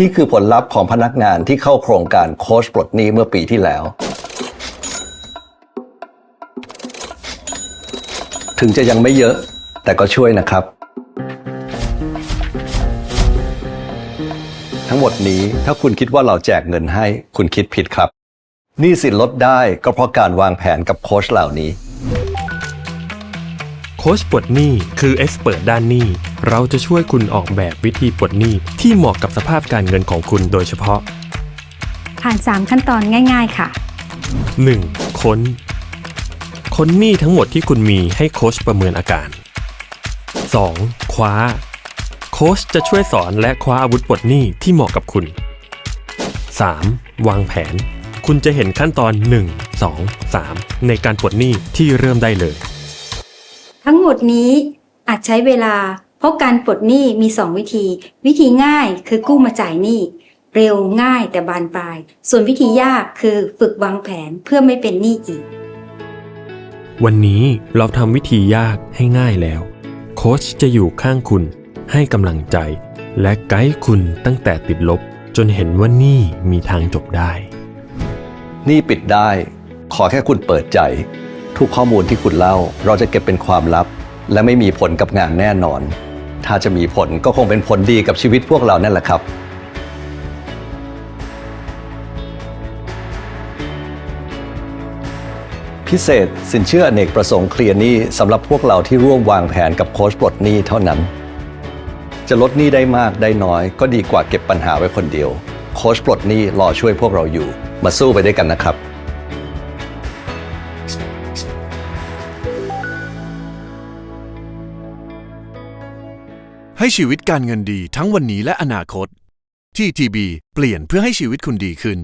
นี่คือผลลัพธ์ของพนักงานที่เข้าโครงการโค้ชปลดหนี้เมื่อปีที่แล้ว ถึงจะยังไม่เยอะ แต่ก็ช่วยนะครับ ทั้งหมดนี้ถ้าคุณคิดว่าเราแจกเงินให้คุณคิดผิดครับหนี้สินลดได้ก็เพราะการวางแผนกับโค้ชเหล่านี้ โค้ชปลดหนี้คือเอ็กซ์เปิดด้านหนี้ เราจะช่วยคุณออกแบบวิธีปลดหนี้ที่เหมาะกับสภาพการเงินของคุณโดยเฉพาะ ผ่าน 3 ขั้นตอนง่าย ๆ ค่ะ 1. ค้น ค้นหนี้ทั้งหมดที่คุณมีให้โค้ชประเมินอาการ 2. คว้า โค้ชจะช่วยสอนและคว้าอาวุธปลดหนี้ที่เหมาะกับคุณ 3. วางแผน คุณจะเห็นขั้นตอน 1 2 3 ในการปลดหนี้ที่เริ่มได้เลย ทั้งหมดนี้อาจใช้เวลา เพราะการปลดหนี้มี 2 วิธี วิธีง่ายคือกู้มาจ่ายหนี้เร็วง่ายแต่บานปลาย ส่วนวิธียากคือฝึกวางแผนเพื่อไม่เป็นหนี้อีก วันนี้เราทำวิธียากให้ง่ายแล้ว โค้ชจะอยู่ข้างคุณ ให้กำลังใจ และไกด์คุณตั้งแต่ติดลบ จนเห็นว่านี่มีทางจบได้หนี่ปิดได้ ขอแค่คุณเปิดใจ ทุกข้อมูลที่คุณเล่า เราจะเก็บเป็นความลับ และไม่มีผลกับงานแน่นอน ถ้าจะมีผลก็คงเป็นผลดีกับชีวิตพวกเรานั่นแหละครับ พิเศษสินเชื่ออเนกประสงค์เคลียร์หนี้สำหรับพวกเราที่ร่วมวางแผนกับโค้ชปลดหนี้เท่านั้น จะลดหนี้ได้มากได้น้อย ก็ดีกว่าเก็บปัญหาไว้คนเดียว โค้ชปลดหนี้รอช่วยพวกเราอยู่ มาสู้ไปด้วยกันนะครับ ให้ชีวิตการเงินดีทั้งวันนี้และอนาคต ที่ทีบีเปลี่ยนเพื่อให้ชีวิตคุณดีขึ้น